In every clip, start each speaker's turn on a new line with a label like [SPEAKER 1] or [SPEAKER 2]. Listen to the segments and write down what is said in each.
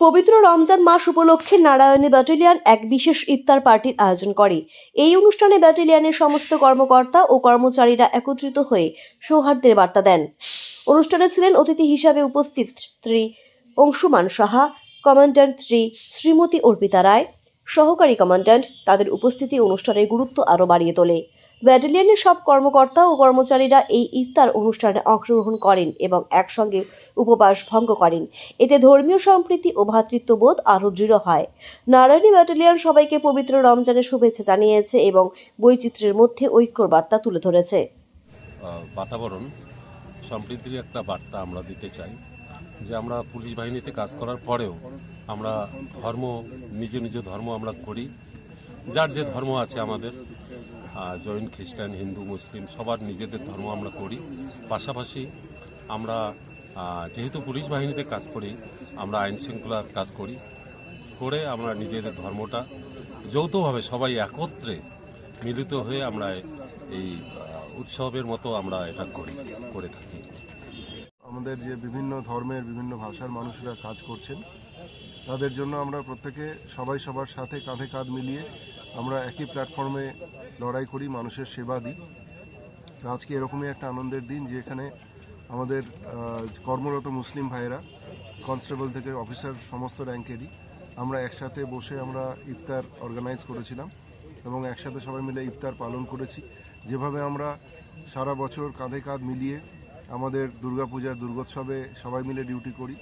[SPEAKER 1] পবিত্র রমজান মাস উপলক্ষে নারায়ণী ব্যাটালিয়ান এক বিশেষ ইফতার পার্টির আয়োজন করে। এই অনুষ্ঠানে ব্যাটালিয়নের সমস্ত কর্মকর্তা ও কর্মচারীরা একত্রিত হয়ে সৌহার্দ্যের বার্তা দেন। অনুষ্ঠানে ছিলেন অতিথি হিসাবে উপস্থিত শ্রী অংশুমান সাহা, কমান্ড্যান্ট শ্রী শ্রীমতী অর্পিতা রায়। সহকারী কমান্ড্যান্ট তাদের উপস্থিতি অনুষ্ঠানের গুরুত্ব আরও বাড়িয়ে তোলে। ব্যাটালিয়নের সব কর্মকর্তা ও কর্মচারীরা এই ইফতার অনুষ্ঠানে অংশগ্রহণ করেন এবং একসঙ্গে উপবাস ভঙ্গ করেন। এতে ধর্মীয় সম্প্রীতি ও ভ্রাতৃত্ববোধ আরও দৃঢ় হয়। নারায়ণী ব্যাটালিয়ন সবাইকে পবিত্র রমজানের শুভেচ্ছা জানিয়েছে এবং বৈচিত্র্যের মধ্যে ঐক্যর বার্তা তুলে ধরেছে।
[SPEAKER 2] বাতাবরণ সম্প্রীতির একটা বার্তা আমরা দিতে চাই যে আমরা পুলিশ বাহিনীতে কাজ করার পরেও আমরা ধর্ম, নিজ নিজ ধর্ম আমরা করি। যার যে ধর্ম আছে আমাদের জৈন, খ্রিস্টান, হিন্দু, মুসলিম সবার নিজেদের ধর্ম আমরা করি। পাশাপাশি আমরা যেহেতু পুলিশ বাহিনীতে কাজ করি, আমরা আইন শৃঙ্খলার কাজ করি, করে আমরা নিজেদের ধর্মটা যৌথভাবে সবাই একত্রে মিলিত হয়ে আমরা এই উৎসবের মতো আমরা এটা করি, করে থাকি।
[SPEAKER 3] আমাদের যে বিভিন্ন ধর্মের, বিভিন্ন ভাষার মানুষরা কাজ করছেন, তাদের জন্য আমরা প্রত্যেকে সবাই সবার সাথে কাঁধে কাঁধ মিলিয়ে আমরা একই প্ল্যাটফর্মে লড়াই করি, মানুষের সেবা দিই। আজকে এরকমই একটা আনন্দের দিন যে এখানে আমাদের কর্মরত মুসলিম ভাইয়েরা, কনস্টেবল থেকে অফিসার সমস্ত র্যাঙ্কেরই, আমরা একসাথে বসে আমরা ইফতার অর্গানাইজ করেছিলাম এবং একসাথে সবাই মিলে ইফতার পালন করেছি। যেভাবে আমরা সারা বছর কাঁধে কাঁধ মিলিয়ে আমাদের দুর্গাপূজার দুর্গোৎসবে সবাই মিলে ডিউটি করি।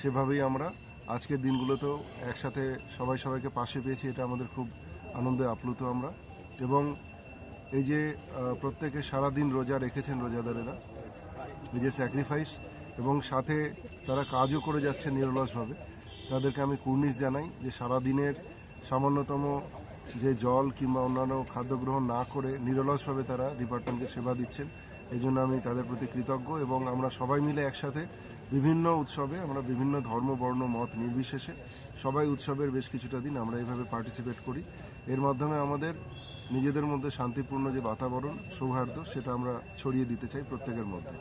[SPEAKER 3] সেভাবেই আমরা আজকের দিনগুলোতেও একসাথে সবাই সবাইকে পাশে পেয়েছি, এটা আমাদের খুব আনন্দে আপ্লুত আমরা। এবং এই যে প্রত্যেকে সারাদিন রোজা রেখেছেন রোজাদারেরা, এই যে স্যাক্রিফাইস এবং সাথে তারা কাজও করে যাচ্ছে নিরলসভাবে, তাদেরকে আমি কুর্নিশ জানাই যে সারাদিনের সামান্যতম যে জল কিংবা অন্যান্য খাদ্য গ্রহণ না করে নিরলসভাবে তারা ডিপার্টমেন্টকে সেবা দিচ্ছেন, এই জন্য আমি তাদের প্রতি কৃতজ্ঞ এবং আমরা সবাই মিলে একসাথে বিভিন্ন উৎসবে, আমরা বিভিন্ন ধর্ম, বর্ণ, মত নির্বিশেষে সবাই উৎসবের বেশ কিছুটা দিন আমরা এইভাবে পার্টিসিপেট করি। এর মাধ্যমে আমাদের নিজেদের মধ্যে শান্তিপূর্ণ যে বাতাবরণ, সৌহার্দ্য, সেটা আমরা ছড়িয়ে দিতে চাই প্রত্যেকের মধ্যে।